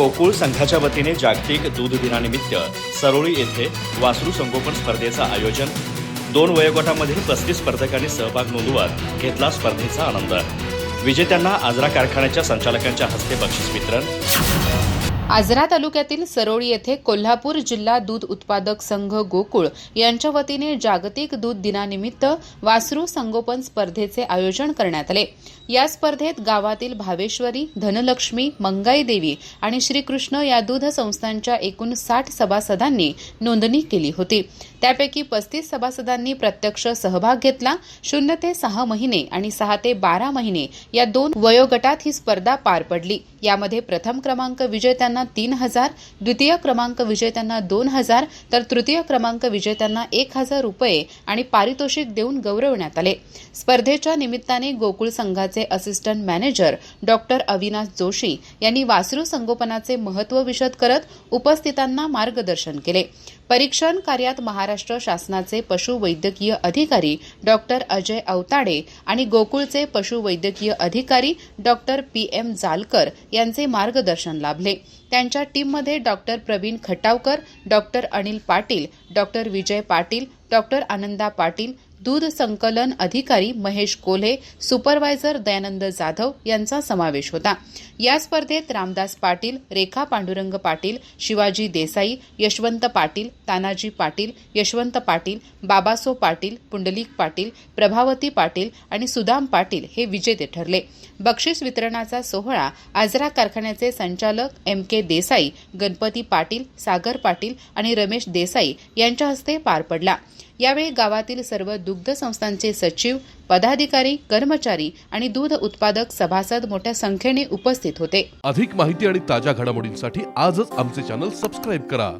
गोकुळ संघाच्या वतीने जागतिक दूध दिनानिमित्त सरोळी येथे वासरू संगोपन स्पर्धेचं आयोजन. दोन वयोगटामधील पस्तीस स्पर्धकांनी सहभाग नोंदवत घेतला स्पर्धेचा आनंद. विजेत्यांना आजरा कारखान्याच्या संचालकांच्या हस्ते बक्षीस वितरण. आजरा तालुक्यातील सरोळी येथे कोल्हापूर जिल्हा दूध उत्पादक संघ गोकुळ यांच्या वतीने जागतिक दूध दिनानिमित्त वासरू संगोपन स्पर्धेचे आयोजन करण्यात आले. या स्पर्धेत गावातील भावेश्वरी धनलक्ष्मी मंगाई देवी आणि श्रीकृष्ण या दूध संस्थांच्या एकूण साठ सभासदांनी नोंदणी केली होती. त्यापैकी पस्तीस सभासदांनी प्रत्यक्ष सहभाग घेतला शून्य ते सहा महिने आणि सहा ते बारा महिने या दोन वयोगटात ही स्पर्धा पार पडली. यामध्ये प्रथम क्रमांक विजेत्यांना तीन हजार द्वितीय क्रमांक विजेत्यांना दोन हजार तर तृतीय क्रमांक विजेत्यांना एक हजार रुपये आणि पारितोषिक देऊन गौरवण्यात आले. स्पर्धेच्या निमित्ताने गोकुळ संघाचे assistant manager doctor Avinash Joshi यांनी वासरू संगोपनाचे महत्त्व विशद करत उपस्थितांना मार्गदर्शन केले. परीक्षण कार्यात महाराष्ट्र शासनाचे पशुवैद्यकीय अधिकारी डॉक्टर अजय अवताडे आणि गोकुळचे पशुवैद्यकीय अधिकारी डॉक्टर पी एम जालकर यांचे मार्गदर्शन लाभले. त्यांच्या टीममध्ये doctor Pravin Khatavkar doctor Anil Patil doctor Vijay Patil doctor Ananda Patil दूध संकलन अधिकारी महेश कोल्हे सुपरवायझर दयानंद जाधव यांचा समावेश होता. या स्पर्धेत रामदास पाटील रेखा पांडुरंग पाटील शिवाजी देसाई यशवंत पाटील तानाजी पाटील यशवंत पाटील बाबासो पाटील पुंडलिक पाटील प्रभावती पाटील आणि सुदाम पाटील हे विजेते ठरले. बक्षीस वितरणाचा सोहळा आजरा कारखान्याचे संचालक एम के देसाई गणपती पाटील सागर पाटील आणि रमेश देसाई यांच्या हस्ते पार पडला. यावेळी गावातील सर्व दुग्ध संस्थांचे सचिव पदाधिकारी कर्मचारी आणि दूध उत्पादक सभासद मोठ्या संख्येने उपस्थित होते. अधिक माहिती आणि ताज्या घडामोडींसाठी आजच आमचे चॅनल सबस्क्राईब करा.